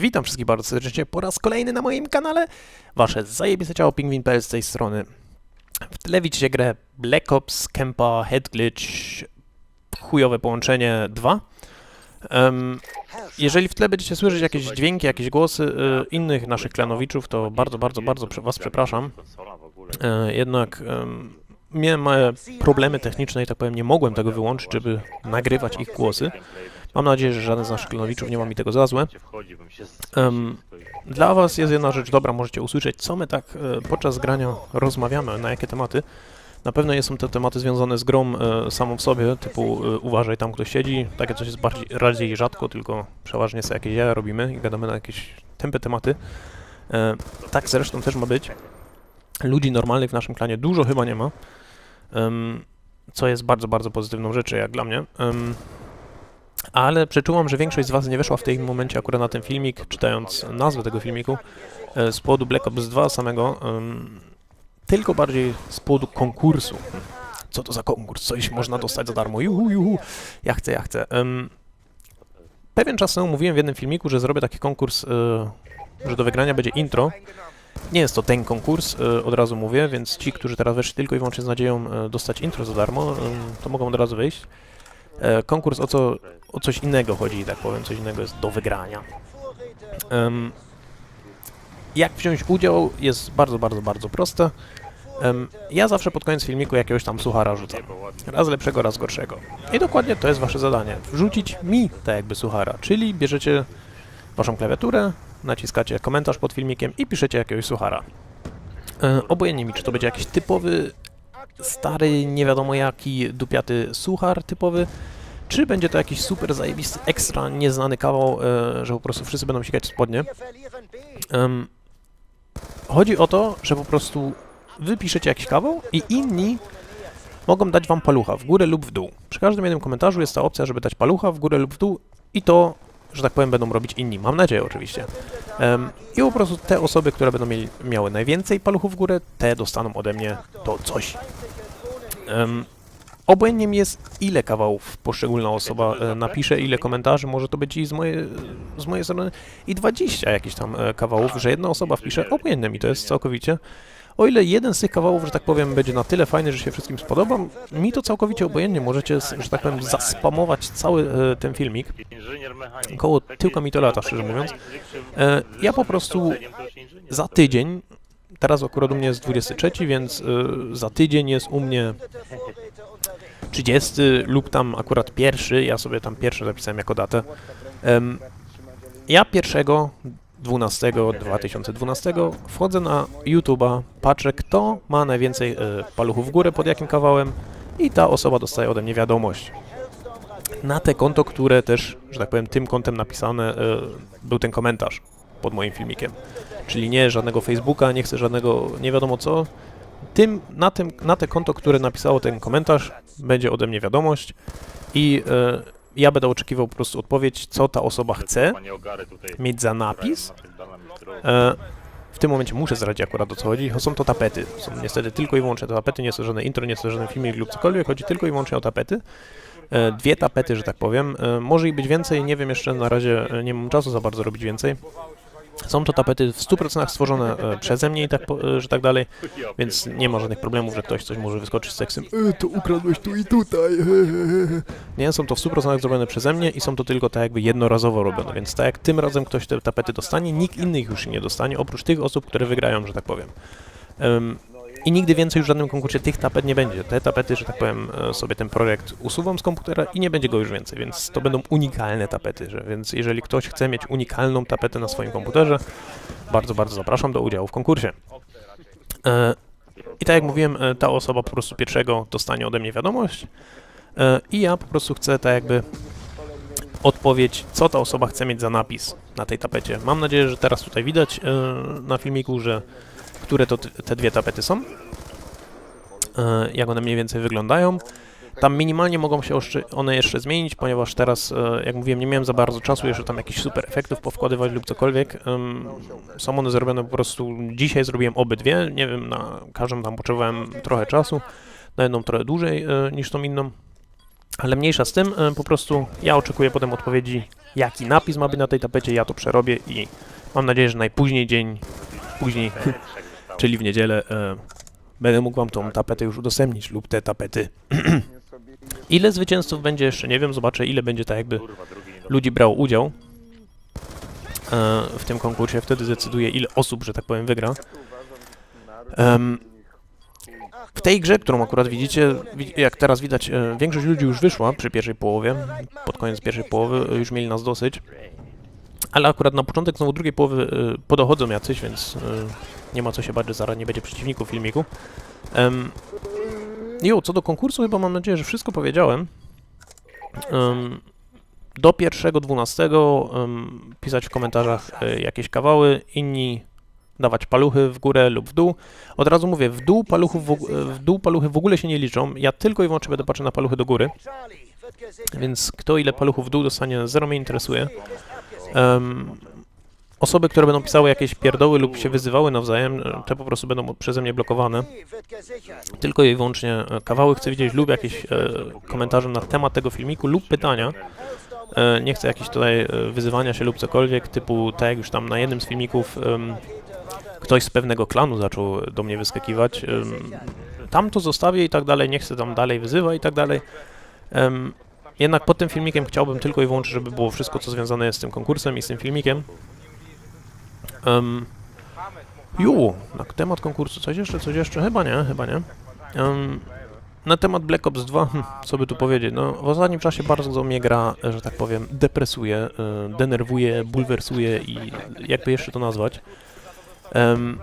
Witam wszystkich bardzo serdecznie po raz kolejny na moim kanale. Wasze zajebiste ciało Pingwin.pl z tej strony. W tle widzicie grę Black Ops Kempa Head Glitch chujowe połączenie 2. Em, jeżeli w tle będziecie słyszeć jakieś dźwięki, jakieś głosy e, innych naszych klanowiczów, to bardzo, bardzo, bardzo prze- was przepraszam. E, jednak em, miałem problemy techniczne i tak powiem nie mogłem tego wyłączyć, żeby nagrywać ich głosy. Mam nadzieję, że żaden z naszych klonowiczów nie ma mi tego za złe. Em, Dla Was jest jedna rzecz dobra, możecie usłyszeć, co my tak e, podczas grania rozmawiamy, na jakie tematy. Na pewno nie są to tematy związane z grą e, samą w sobie, typu e, uważaj tam ktoś siedzi, takie coś jest bardziej, raczej rzadko, tylko przeważnie sobie jakieś jaja robimy i gadamy na jakieś tępe tematy. E, tak zresztą też ma być. Ludzi normalnych w naszym klanie dużo chyba nie ma, em, co jest bardzo, bardzo pozytywną rzeczą jak dla mnie. Em, ale przeczułam, że większość z Was nie weszła w tym momencie akurat na ten filmik, czytając nazwę tego filmiku, e, z powodu Black Ops 2 samego, tylko bardziej z powodu konkursu. Co to za konkurs? Coś można dostać za darmo. Juhu, juhu. Ja chcę, ja chcę. Pewien czas temu mówiłem w jednym filmiku, że zrobię taki konkurs, e, że do wygrania będzie intro. Nie jest to ten konkurs, e, od razu mówię, więc ci, którzy teraz weszli tylko i wyłącznie z nadzieją dostać intro za darmo, to mogą od razu wyjść. E, konkurs o, co, o coś innego chodzi, tak powiem, coś innego jest do wygrania. Em, jak wziąć udział jest bardzo, bardzo, bardzo proste. Em, ja zawsze pod koniec filmiku jakiegoś tam suchara rzucam. Raz lepszego, raz gorszego. I dokładnie to jest wasze zadanie. Wrzucić mi tak jakby suchara, czyli bierzecie waszą klawiaturę, naciskacie komentarz pod filmikiem i piszecie jakiegoś suchara. E, obojętnie mi, czy to będzie jakiś typowy, stary, nie wiadomo jaki, dupiaty suchar typowy, czy będzie to jakiś super zajebisty, ekstra nieznany kawał, e, że po prostu wszyscy będą sikać spodnie. Em, chodzi o to, że po prostu wy piszecie jakiś kawał i inni mogą dać wam palucha w górę lub w dół. Przy każdym jednym komentarzu jest ta opcja, żeby dać palucha w górę lub w dół i to, że tak powiem, będą robić inni. Mam nadzieję oczywiście. Em, I po prostu te osoby, które będą mieli, miały najwięcej paluchów w górę, te dostaną ode mnie to coś. Mi jest, ile kawałów poszczególna osoba e, napisze, ile komentarzy, może to być i z mojej, z mojej strony i 20 jakichś tam e, kawałów, że jedna osoba wpisze, obojętnie mi to jest całkowicie. O ile jeden z tych kawałów, że tak powiem, będzie na tyle fajny, że się wszystkim spodoba, mi to całkowicie obojętnie, możecie, że tak powiem, zaspamować cały e, ten filmik. Koło tyłka mi to lata, szczerze mówiąc. E, ja po prostu za tydzień, teraz akurat u mnie jest 23, więc e, za tydzień jest u mnie 30 lub tam akurat pierwszy, ja sobie tam pierwszy zapisałem jako datę. Ja pierwszego 12 2012 wchodzę na YouTube'a, patrzę kto ma najwięcej e, paluchów w górę pod jakim kawałem i ta osoba dostaje ode mnie wiadomość. Na te konto, które też, że tak powiem, tym kontem napisane e, był ten komentarz pod moim filmikiem. Czyli nie żadnego Facebooka, nie chcę żadnego nie wiadomo co. Tym, na, tym, na te konto, które napisało ten komentarz, będzie ode mnie wiadomość i e, ja będę oczekiwał po prostu odpowiedź, co ta osoba chce mieć za napis. E, w tym momencie muszę zdradzić akurat o co chodzi. Są to tapety. Są niestety tylko i wyłącznie tapety, nie jest żadne intro, nie jest żaden filmik lub cokolwiek, chodzi tylko i wyłącznie o tapety. E, dwie tapety, że tak powiem. E, może ich być więcej, nie wiem jeszcze, na razie e, nie mam czasu za bardzo robić więcej. Są to tapety w 100% stworzone e, przeze mnie i tak, e, że tak dalej, więc nie ma żadnych problemów, że ktoś coś może wyskoczyć z tekstem e, to ukradłeś tu i tutaj. Nie, są to w 100% zrobione przeze mnie i są to tylko tak jakby jednorazowo robione, więc tak jak tym razem ktoś te tapety dostanie, nikt inny ich już nie dostanie, oprócz tych osób, które wygrają, że tak powiem. Em, I nigdy więcej w żadnym konkursie tych tapet nie będzie. Te tapety, że tak powiem, e, sobie ten projekt usuwam z komputera i nie będzie go już więcej, więc to będą unikalne tapety, że, więc jeżeli ktoś chce mieć unikalną tapetę na swoim komputerze, bardzo, bardzo zapraszam do udziału w konkursie. E, I tak jak mówiłem, e, ta osoba po prostu pierwszego dostanie ode mnie wiadomość i ja po prostu chcę tak jakby odpowiedź, co ta osoba chce mieć za napis na tej tapecie. Mam nadzieję, że teraz tutaj widać na filmiku, że które to te dwie tapety są, e, jak one mniej więcej wyglądają. Tam minimalnie mogą się one jeszcze zmienić, ponieważ teraz, e, jak mówiłem, nie miałem za bardzo czasu jeszcze tam jakichś super efektów powkładywać lub cokolwiek. Są one zrobione po prostu, dzisiaj zrobiłem obydwie, nie wiem, na każdą tam potrzebowałem trochę czasu, na jedną trochę dłużej e, niż tą inną. Ale mniejsza z tym, po prostu ja oczekuję potem odpowiedzi jaki napis ma być na tej tapecie, ja to przerobię i mam nadzieję, że najpóźniej dzień później, czyli w niedzielę, e, będę mógł wam tą tapetę już udostępnić lub te tapety. ile zwycięzców będzie jeszcze, nie wiem, zobaczę ile będzie tak jakby ludzi brało udział e, w tym konkursie, wtedy decyduję ile osób, że tak powiem, wygra. Em, w tej grze, którą akurat widzicie, wi- jak teraz widać, e, większość ludzi już wyszła przy pierwszej połowie, pod koniec pierwszej połowy, e, już mieli nas dosyć. Ale akurat na początek znowu drugiej połowy e, podochodzą jacyś, więc nie ma co się że zaraz nie będzie przeciwników filmiku. Um, jo, co do konkursu, chyba mam nadzieję, że wszystko powiedziałem. Em, do pierwszego 12 um, pisać w komentarzach e, jakieś kawały, inni dawać paluchy w górę lub w dół. Od razu mówię, w dół, paluchów w, w dół paluchy w ogóle się nie liczą. Ja tylko i wyłącznie będę patrzył na paluchy do góry. Więc kto ile paluchów w dół dostanie, zero mnie interesuje. Em, osoby, które będą pisały jakieś pierdoły lub się wyzywały nawzajem, te po prostu będą przeze mnie blokowane. Tylko i wyłącznie e, kawały chcę widzieć lub jakieś e, komentarze na temat tego filmiku lub pytania. E, nie chcę jakichś tutaj e, wyzywania się lub cokolwiek, typu tak jak już tam na jednym z filmików ktoś z pewnego klanu zaczął do mnie wyskakiwać. tam to zostawię i tak dalej, nie chcę tam dalej wyzywać i tak dalej. Jednak pod tym filmikiem chciałbym tylko i wyłącznie, żeby było wszystko, co związane jest z tym konkursem i z tym filmikiem. Um, ju, na temat konkursu coś jeszcze, coś jeszcze? Chyba nie, chyba nie. Em, na temat Black Ops 2, hm, co by tu powiedzieć, no w ostatnim czasie bardzo mnie gra, że tak powiem, depresuje, e, denerwuje, bulwersuje i jakby jeszcze to nazwać. Em,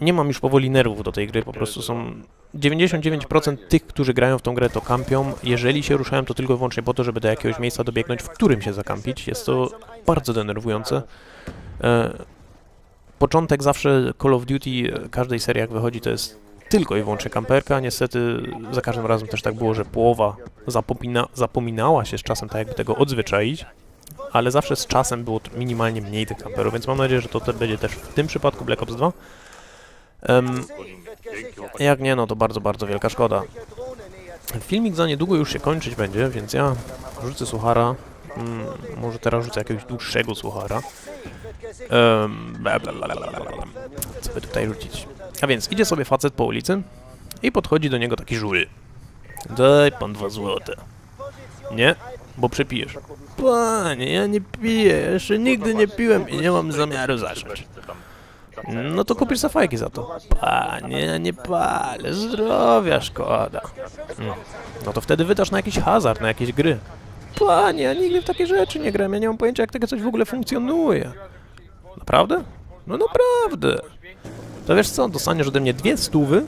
nie mam już powoli nerwów do tej gry, po prostu są 99% tych, którzy grają w tą grę to kampią. Jeżeli się ruszają, to tylko i wyłącznie po to, żeby do jakiegoś miejsca dobiegnąć, w którym się zakampić. Jest to bardzo denerwujące. E, początek zawsze Call of Duty, każdej serii jak wychodzi, to jest tylko i wyłącznie kamperka. Niestety za każdym razem też tak było, że połowa zapomina, zapominała się z czasem tak jakby tego odzwyczaić, ale zawsze z czasem było minimalnie mniej tych kamperów, więc mam nadzieję, że to będzie też w tym przypadku Black Ops 2. Em, jak nie, no to bardzo, bardzo wielka szkoda. Filmik za niedługo już się kończyć będzie, więc ja rzucę suchara. Mm, może teraz rzucę jakiegoś dłuższego suchara. Um. Co by tutaj rzucić? A więc idzie sobie facet po ulicy i podchodzi do niego taki żury. Daj pan dwa złote. Nie, bo przepijesz. Panie, ja nie piję, jeszcze nigdy nie piłem i nie mam zamiaru zacząć. No to kupisz safajki za to. Panie, nie palę, zdrowia szkoda. Mm. No to wtedy wydasz na jakiś hazard, na jakieś gry. Panie, ja nigdy w takie rzeczy nie gram, ja nie mam pojęcia jak takie coś w ogóle funkcjonuje. Naprawdę? No naprawdę. To wiesz co, dostaniesz ode mnie dwie stówy,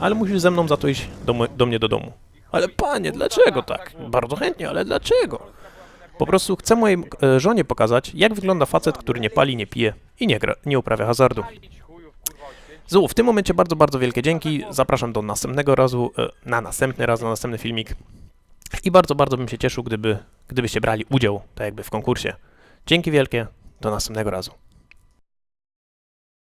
ale musisz ze mną za to iść do, do mnie do domu. Ale panie, dlaczego tak? Bardzo chętnie, ale dlaczego? Po prostu chcę mojej e, żonie pokazać, jak wygląda facet, który nie pali, nie pije i nie, gra, nie uprawia hazardu. Zu, w tym momencie bardzo, bardzo wielkie dzięki. Zapraszam do następnego razu, e, na następny raz, na następny filmik. I bardzo, bardzo bym się cieszył, gdyby, gdybyście brali udział, tak jakby w konkursie. Dzięki wielkie, do następnego razu.